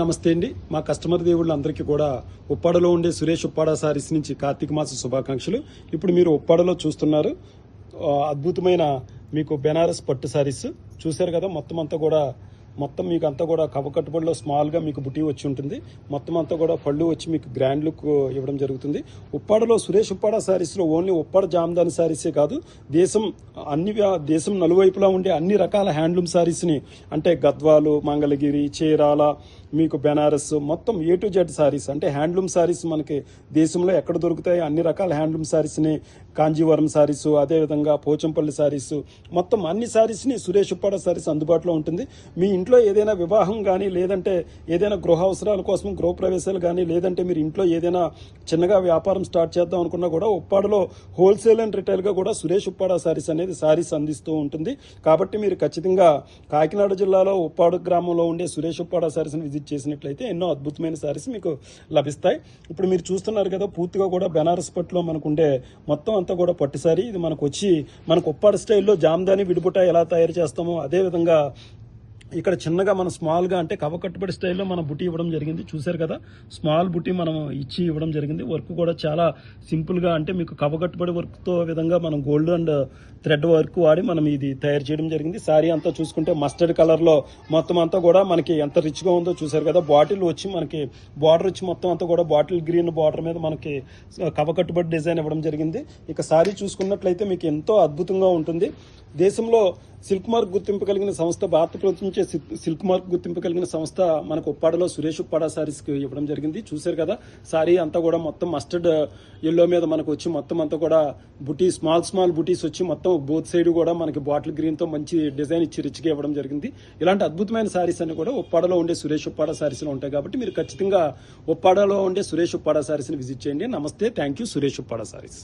నమస్తే అండి. మా కస్టమర్ దేవుళ్ళందరికీ కూడా ఉప్పాడలో ఉండే సురేష్ ఉప్పాడ సారీస్ నుంచి కార్తీక మాస శుభాకాంక్షలు. ఇప్పుడు మీరు ఉప్పాడలో చూస్తున్నారు. అద్భుతమైన మీకు బెనారస్ పట్టు సారీస్. చూశారు కదా మొత్తం అంతా కూడా మొత్తం మీకు అంతా కూడా కవకట్టుబడిలో స్మాల్గా మీకు బుటీ వచ్చి ఉంటుంది. మొత్తం అంతా కూడా పళ్ళు వచ్చి మీకు గ్రాండ్ లుక్ ఇవ్వడం జరుగుతుంది. ఉప్పాడలో సురేష్ ఉప్పాడ సారీస్లో ఓన్లీ ఉప్పాడ జామదాని సారీసే కాదు దేశం అన్ని దేశం నలువైపులా ఉండే అన్ని రకాల హ్యాండ్లూమ్ సారీస్ని అంటే గద్వాలు మంగళగిరి చీరాల మీకు బెనారస్ మొత్తం ఏ టు జెడ్ సారీస్ అంటే హ్యాండ్లూమ్ సారీస్ మనకి దేశంలో ఎక్కడ దొరుకుతాయి? అన్ని రకాల హ్యాండ్లూమ్ సారీస్ని కాంజీవరం శారీస్ అదేవిధంగా పోచంపల్లి శారీస్ మొత్తం అన్ని శారీస్ని సురేష్ ఉప్పాడ సారీస్ అందుబాటులో ఉంటుంది. మీ ఇంట్లో ఏదైనా వివాహం కానీ లేదంటే ఏదైనా గృహ అవసరాల కోసం గృహప్రవేశాలు కానీ లేదంటే మీరు ఇంట్లో ఏదైనా చిన్నగా వ్యాపారం స్టార్ట్ చేద్దాం అనుకున్నా కూడా ఉప్పాడలో హోల్సేల్ అండ్ రిటైల్గా కూడా సురేష్ ఉప్పాడ శారీస్ అనేది శారీస్ అందిస్తూ ఉంటుంది. కాబట్టి మీరు ఖచ్చితంగా కాకినాడ జిల్లాలో ఉప్పాడు గ్రామంలో ఉండే సురేష్ ఉప్పాడ శారీస్ని విజిట్ చేసినట్లయితే ఎన్నో అద్భుతమైన సారీస్ మీకు లభిస్తాయి. ఇప్పుడు మీరు చూస్తున్నారు కదా పూర్తిగా కూడా బెనారస్ పట్టులో మనకు ఉండే మొత్తం అంతా కూడా పట్టుసారి ఇది మనకు వచ్చి మనకు ఉప్పాడు స్టైల్లో జామ్దాని విడిపుట ఎలా తయారు చేస్తామో అదేవిధంగా ఇక్కడ చిన్నగా మనం స్మాల్గా అంటే కవ కట్టుబడి స్టైల్లో మనం బుట్టి ఇవ్వడం జరిగింది. చూశారు కదా? స్మాల్ బుట్టి మనం ఇచ్చి ఇవ్వడం జరిగింది. వర్క్ కూడా చాలా సింపుల్గా అంటే మీకు కవ కట్టుబడి వర్క్తో విధంగా మనం గోల్డ్ అండ్ థ్రెడ్ వర్క్ వాడి మనం ఇది తయారు చేయడం జరిగింది. శారీ అంతా చూసుకుంటే మస్టర్డ్ కలర్లో మొత్తం అంతా కూడా మనకి ఎంత రిచ్గా ఉందో చూశారు కదా? బాటిల్ వచ్చి మనకి బార్డర్ వచ్చి మొత్తం అంతా కూడా బాటిల్ గ్రీన్ బార్డర్ మీద మనకి uh, కవ కట్టుబడి డిజైన్ ఇవ్వడం జరిగింది. ఇక శారీ చూసుకున్నట్లయితే మీకు ఎంతో అద్భుతంగా ఉంటుంది. దేశంలో సిల్క్ మార్క్ గుర్తింపు కలిగిన సంస్థ భారత ప్రభుత్వం నుంచి సిల్క్ మార్క్ గుర్తింపు కలిగిన సంస్థ మనకు ఉప్పాడలో సురేష్ ఉప్పాడ సారీస్కి ఇవ్వడం జరిగింది. చూశారు కదా సారీ అంతా కూడా మొత్తం మస్టర్డ్ ఎల్లో మీద మనకు వచ్చి మొత్తం అంతా కూడా బుటీ స్మాల్ స్మాల్ బుటీస్ వచ్చి మొత్తం బోత్ సైడ్ కూడా మనకి బాటిల్ గ్రీన్తో మంచి డిజైన్ ఇచ్చి రిచ్గా ఇవ్వడం జరిగింది. ఇలాంటి అద్భుతమైన సారీస్ అన్ని కూడా ఉప్పాడలో ఉండే సురేష్ ఉప్పాడ సారీస్లో ఉంటాయి కాబట్టి మీరు ఖచ్చితంగా ఉప్పాడలో ఉండే సురేష్ ఉప్పాడ సారీస్ని విజిట్ చేయండి. నమస్తే థ్యాంక్ యూ సురేష్ ఉప్పాడ సారీస్.